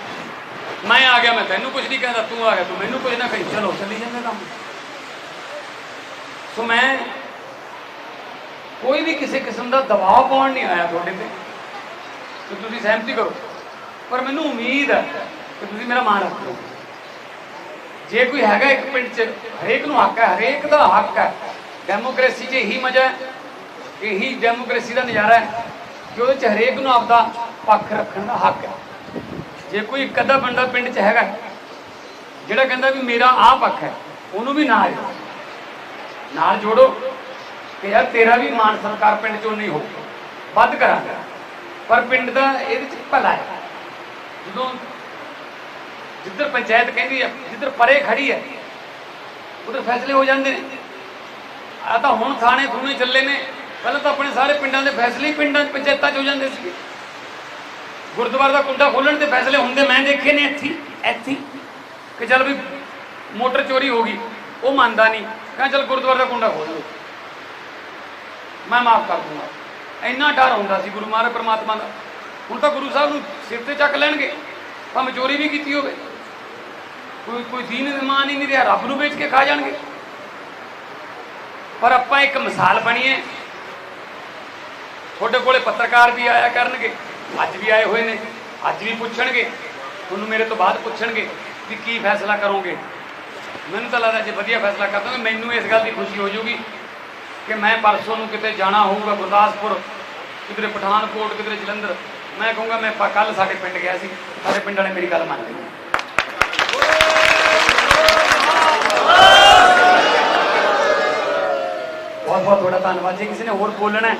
ਮੈਂ ਆ ਗਿਆ ਮੈਂ ਤੈਨੂੰ ਕੁਝ ਨਹੀਂ ਕਹਿੰਦਾ ਤੂੰ ਆ ਗਿਆ ਤੂੰ ਮੈਨੂੰ ਕੁਝ ਨਾ ਕਹੀ। ਚਲੋ ਚੱਲੀ ਜਾਂਦਾ ਕੰਮ। ਸੋ ਮੈਂ ਕੋਈ ਵੀ ਕਿਸੇ ਕਿਸਮ ਦਾ ਦਬਾਅ ਪਾਉਣ ਨਹੀਂ ਆਇਆ ਤੁਹਾਡੇ ਤੇ। ਕਿ ਤੁਸੀਂ ਸਹਿਮਤੀ ਕਰੋ। ਪਰ ਮੈਨੂੰ ਉਮੀਦ ਹੈ ਕਿ ਤੁਸੀਂ ਮੇਰਾ ਮਾਣ ਰੱਖੋ। ਜੇ ਕੋਈ ਹੈਗਾ ਇੱਕ ਪਿੰਡ 'ਚ ਹਰੇਕ ਨੂੰ ਹੱਕ ਹੈ ਹਰੇਕ ਦਾ ਹੱਕ ਹੈ। ਡੈਮੋਕ੍ਰੇਸੀ 'ਚ ਇਹੀ ਮਜ਼ਾ ਹੈ। ਇਹੀ ਡੈਮੋਕ੍ਰੇਸੀ ਦਾ ਨਜ਼ਾਰਾ ਹੈ ਕਿ ਉਹਦੇ 'ਚ ਹਰੇਕ ਨੂੰ ਆਪਦਾ ਪੱਖ ਰੱਖਣ ਦਾ ਹੱਕ ਹੈ। ਜੇ ਕੋਈ ਇੱਕ ਅੱਧਾ ਬੰਦਾ ਪਿੰਡ 'ਚ ਹੈਗਾ, ਜਿਹੜਾ ਕਹਿੰਦਾ ਵੀ ਮੇਰਾ ਆਹ ਪੱਖ ਹੈ, ਉਹਨੂੰ ਵੀ ਨਾਲ ਜੋੜੋ। ਨਾਲ ਜੋੜੋ ਕਿ ਯਾਰ ਤੇਰਾ ਵੀ ਮਾਨ ਸਰਕਾਰ ਪਿੰਡ 'ਚੋਂ ਨਹੀਂ ਹੋ ਵੱਧ ਕਰਾਂਗਾ। ਪਰ ਪਿੰਡ ਦਾ ਇਹਦੇ 'ਚ ਭਲਾ ਹੈ। ਜਦੋਂ ਜਿੱਧਰ ਪੰਚਾਇਤ ਕਹਿੰਦੀ ਹੈ, ਜਿੱਧਰ ਪਰੇ ਖੜੀ ਹੈ, ਉਧਰ ਫੈਸਲੇ ਹੋ ਜਾਂਦੇ ਨੇ। ਆ ਤਾਂ ਹੁਣ ਥਾਣੇ ਥੂਣੇ ਚੱਲੇ ਨੇ। ਪਹਿਲਾਂ ਤਾਂ ਆਪਣੇ ਸਾਰੇ ਪਿੰਡਾਂ ਦੇ ਫੈਸਲੇ ਹੀ ਪਿੰਡਾਂ 'ਚ ਪੰਚਾਇਤਾਂ 'ਚ ਹੋ ਜਾਂਦੇ ਸੀ ਗੁਰਦੁਆਰੇ ਦਾ ਕੁੰਡਾ ਖੋਲਣ ਦੇ ਫੈਸਲੇ ਹੁੰਦੇ ਮੈਂ ਦੇਖੇ ਨੇ ਇੱਥੇ ਇੱਥੇ ਕਿ ਚੱਲ ਵੀ ਮੋਟਰ ਚੋਰੀ ਹੋ ਗਈ, ਉਹ ਮੰਨਦਾ ਨਹੀਂ। ਕਹਿੰਦਾ ਚੱਲ ਗੁਰਦੁਆਰੇ ਦਾ ਕੁੰਡਾ ਖੋਲ ਲਓ। ਮੈਂ ਮਾਫ ਕਰ ਦੂੰਗਾ। ਇੰਨਾ ਡਰ ਹੁੰਦਾ ਸੀ ਗੁਰੂ ਮਹਾਰਾਜ ਪਰਮਾਤਮਾ ਦਾ। ਹੁਣ ਤਾਂ ਗੁਰੂ ਸਾਹਿਬ ਨੂੰ ਸਿਰ ਤੇ ਚੱਕ ਲੈਣਗੇ। ਭਾਵੇਂ ਚੋਰੀ ਵੀ ਕੀਤੀ ਹੋਵੇ। ਕੋਈ ਕੋਈ ਦੀਨ ਇਮਾਨ ਹੀ ਨਹੀਂ ਰਿਹਾ, ਰੱਬ ਨੂੰ ਵੇਚ ਕੇ ਖਾ ਜਾਣਗੇ। ਪਰ ਆਪਾਂ ਇੱਕ ਮਿਸਾਲ ਬਣੀਏ। ਤੁਹਾਡੇ ਕੋਲੇ ਪੱਤਰਕਾਰ ਵੀ ਆਇਆ ਕਰਨਗੇ, ਅੱਜ ਵੀ ਆਏ ਹੋਏ ਨੇ, ਅੱਜ ਵੀ ਪੁੱਛਣਗੇ, ਤੁਹਾਨੂੰ ਮੇਰੇ ਤੋਂ ਬਾਅਦ ਪੁੱਛਣਗੇ ਵੀ ਕੀ ਫੈਸਲਾ ਕਰੋਗੇ। ਮੈਨੂੰ ਤਾਂ ਲੱਗਦਾ ਜੇ ਵਧੀਆ ਫੈਸਲਾ ਕਰ ਦੋਗੇ, ਮੈਨੂੰ ਇਸ ਗੱਲ ਦੀ ਖੁਸ਼ੀ ਹੋ ਜਾਊਗੀ ਕਿ ਮੈਂ ਪਰਸੋਂ ਨੂੰ ਕਿਤੇ ਜਾਣਾ ਹੋਊਗਾ ਗੁਰਦਾਸਪੁਰ, ਕਿਧਰੇ ਪਠਾਨਕੋਟ, ਕਿਧਰੇ ਜਲੰਧਰ। ਮੈਂ ਕਹੂੰਗਾ, ਮੈਂ ਕੱਲ ਸਾਡੇ ਪਿੰਡ ਗਿਆ ਸੀ, ਸਾਡੇ ਪਿੰਡ ਵਾਲੇ ਮੇਰੀ ਗੱਲ ਮੰਨ ਗਏ ਬਹੁਤ ਬਹੁਤ ਤੁਹਾਡਾ ਧੰਨਵਾਦ। ਜੇ ਕਿਸੇ ਨੇ ਹੋਰ ਬੋਲਣਾ ਹੈ